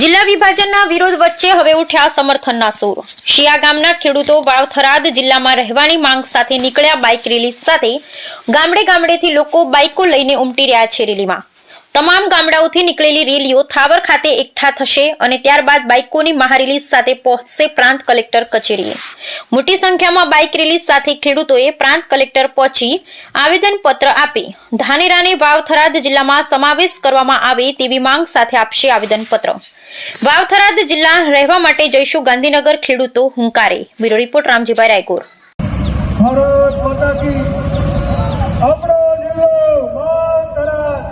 જિલ્લા વિભાજનના વિરોધ વચ્ચે હવે ઉઠ્યા સમર્થનના સૂર. શિયા ગામના ખેડૂતો વાવથરાદ જિલ્લામાં રહેવાની માંગ સાથે નીકળ્યા બાઇક રેલી સાથે ગામડે ગામડેથી લોકો બાઇકો લઈને ઉમટી રહ્યા છે રેલીમાં. તમામ ગામડાઓથી નીકળેલી રેલીઓ થાવર ખાતે એકઠા થશે અને ત્યારબાદ બાઇકોની મહારેલી સાથે પહોંચશે પ્રાંત કલેક્ટર કચેરીએ. મોટી સંખ્યામાં બાઇક રેલી સાથે ખેડૂતોએ પ્રાંત કલેક્ટર પહોંચી આવેદનપત્ર આપી ધાનેરાને વાવથરાદ જિલ્લામાં સમાવેશ કરવામાં આવે તેવી માંગ સાથે આપશે આવેદનપત્ર. વાવથરાદ જિલ્લા રહેવા માટે જઈશું ગાંધીનગર ખેડૂતો હુંકારે. Bureau report Ramjibhai Raikor. Bharat માતા કી. આપણો લીલો માતરમ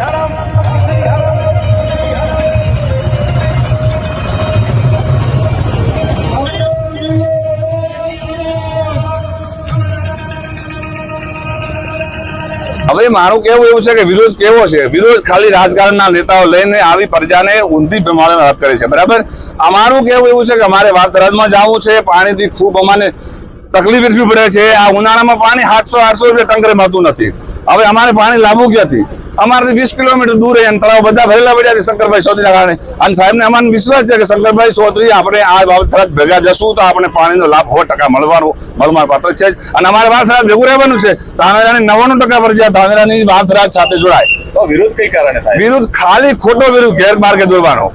હરામ હવે મારું કેવું એવું છે કે વિરોધ કેવો છે? વિરોધ ખાલી રાજકારણના નેતાઓ લઈને આવી પ્રજાને ઊંધી પ્રમાણે વાત કરે છે, બરાબર? અમારું કેવું એવું છે કે અમારે વાતરાજમાં જવું છે, પાણીથી ખૂબ અમારે તકલીફ એટલી પડે છે, આ ઉનાળામાં પાણી સાતસો, આઠસો રૂપિયા ટંકરે મળતું નથી. હવે અમારે પાણી લાવવું ક્યાંથી? અમારાથી વીસ કિલોમીટર દૂર એ તળાવ બધા ભરેલા પડ્યા છે શંકરભાઈ ચૌધરીના કારણે. અને સાહેબને અમારો વિશ્વાસ છે કે શંકરભાઈ ચૌધરી આપણે આ વાવથરાજ ભેગા જશું તો આપણે પાણીનો લાભ સો ટકા મળવાનો મળવા પાત્ર છે અને અમારે વાવથરાજ ભેગું રહેવાનું છે. ધાનેરાની નવ્વાણું ટકા ફરજિયાત ધાનેરાની વાવથરાજ સાથે જોડાય. તો વિરોધ કઈ કારણે વિરોધ વિરુદ્ધ ખાલી ખોટો વિરુદ્ધ ગેરમાર્ગે દોરવાનો.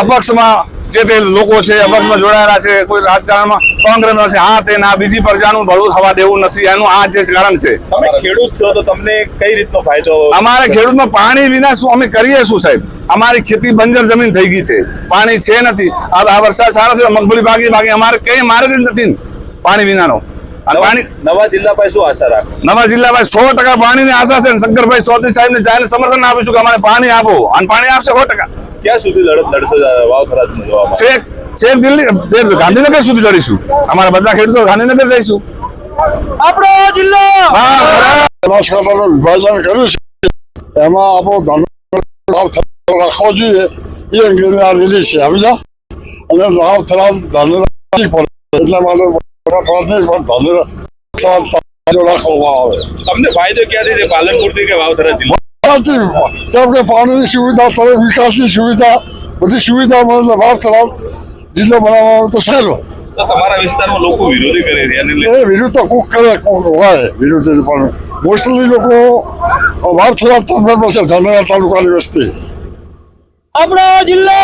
અપક્ષમાં જે તે લોકો છે અપક્ષમાં જોડાયેલા છે કોઈ રાજકારણમાં કોંગ્રેસમાં છે હા તે ના બીજી પ્રજાનું ભળું થવા દેવું નથી એનું આ જે કારણ છે. તમે ખેડૂત છો તો તમને કઈ રીતનો ફાયદો? અમારે ખેડૂતમાં પાણી વિના શું અમે કરીએ શું સાહેબ? અમારી ખેતી બંજર જમીન થઈ ગઈ છે. પાણી છે નથી. આ વરસાદ સારો છે મગફળી ભાગી બાકી અમારે કઈ માર્ગ જ નથી પાણી વિનાનો. નવા જિલ્લા પાસે શું આશા રાખો? નવા જિલ્લામાં સો ટકા પાણીની આશા છે શંકરભાઈ ચૌધરી સાહેબને જાહેર સમર્થન આપીશું કે અમારે પાણી આપો. અને પાણી આપશે સો ટકા. ક્યાં સુધી લડત લડશો? વાવથરાજમાં જવામાં છેક છેક દિલ્હી ગાંધીનગર સુધી લડીશું. અમારા બધા ખેડૂતો ગાંધીનગર જઈશું. આપણો જિલ્લો! હા વિભાજન કર્યું છે. એમાં આપણો થરાદ રાખવો જોઈએ. એ અંગેની આ રીલી છે સમજા અને લાભ ધર્મ પડે એટલા માટે બનાસકાંઠા નહીં પણ ધર્મ રાખવામાં આવે. તમને ફાયદો ક્યાંથી છે? પાલનપુરથી કે વાવથરા જિલ્લા ત્યાંથી કેમ કે પાણીની સુવિધા તરફ વિકાસની સુવિધા બધી સુવિધા મળે ભાવ થરાદ જિલ્લો બનાવવામાં આવે તો સારો. તમારા વિસ્તારમાં લોકો વિરોધી કરે છે એ તો કોક કરે કોક હોય વિરુદ્ધ પણ મોસ્ટલી લોકો ભાવ થરાદ તમને પાસે ધાનેરા તાલુકાની વસ્તી. આપણો જિલ્લો.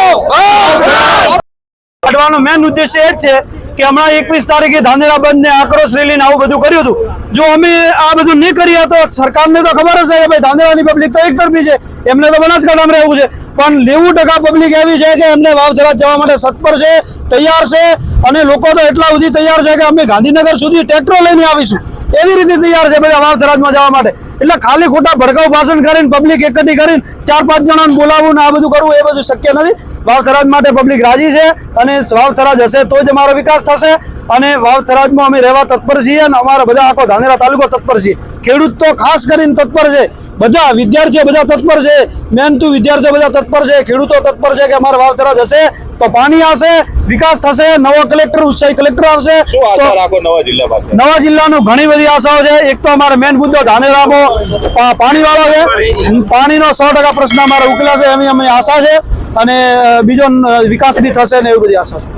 કાઢવાનો મેન ઉદ્દેશ્ય એ જ છે કે હમણાં એકવીસ તારીખે ધાંધેરા બંધ ને આક્રોશ રેલીને આવું બધું કર્યું હતું. જો અમે આ બધું નહીં કરીએ તો સરકારને તો ખબર હશે કે ભાઈ ધાંધેરાની પબ્લિક તો એક તરફી છે. એમને તો બનાસકાંઠામાં રહેવું છે. પણ નેવું ટકા પબ્લિક એવી છે કે એમને વાવધરા જવા માટે સત્પર છે, તૈયાર છે અને લોકો તો એટલા સુધી તૈયાર છે કે અમે ગાંધીનગર સુધી ટ્રેક્ટરો લઈને આવીશું. એવી રીતે તૈયાર છે બધા વાવધરાજમાં જવા માટે. એટલે ખાલી ખોટા ભડકાઉ ભાષણ કરીને પબ્લિક એકઠી કરીને ચાર પાંચ જણાને બોલાવવું ને આ બધું કરવું એ બધું શક્ય નથી. વાવથરાજ માટે પબ્લિક રાજી છે અને વાવથરાજ હશે તો જ અમારો વિકાસ થશે અને વાવથરાજમાં અમે રહેવા તત્પર છીએ અને અમારા બધા આખો ધાનેરા તાલુકો તત્પર છીએ. ખેડૂત તો ખાસ કરીને તત્પર છે. બધા વિદ્યાર્થીઓ બધા તત્પર છે. મહેનતુ વિદ્યાર્થીઓ બધા તત્પર છે. ખેડૂતો તત્પર છે કે અમારા વાવથરાજ હશે તો પાણી આવશે વિકાસ થશે નવો કલેક્ટર ઉત્સાહી કલેક્ટર આવશે. નવા જિલ્લાનું ઘણી બધી આશાઓ છે. એક તો અમારે મેન મુદ્દો ધાનેરામાં પાણીવાળો છે. પાણીનો સો ટકા પ્રશ્ન અમારે ઉકેલાશે એવી અમને આશા છે. અને બીજો વિકાસ બી થશે ને એવી બધી આશા છે.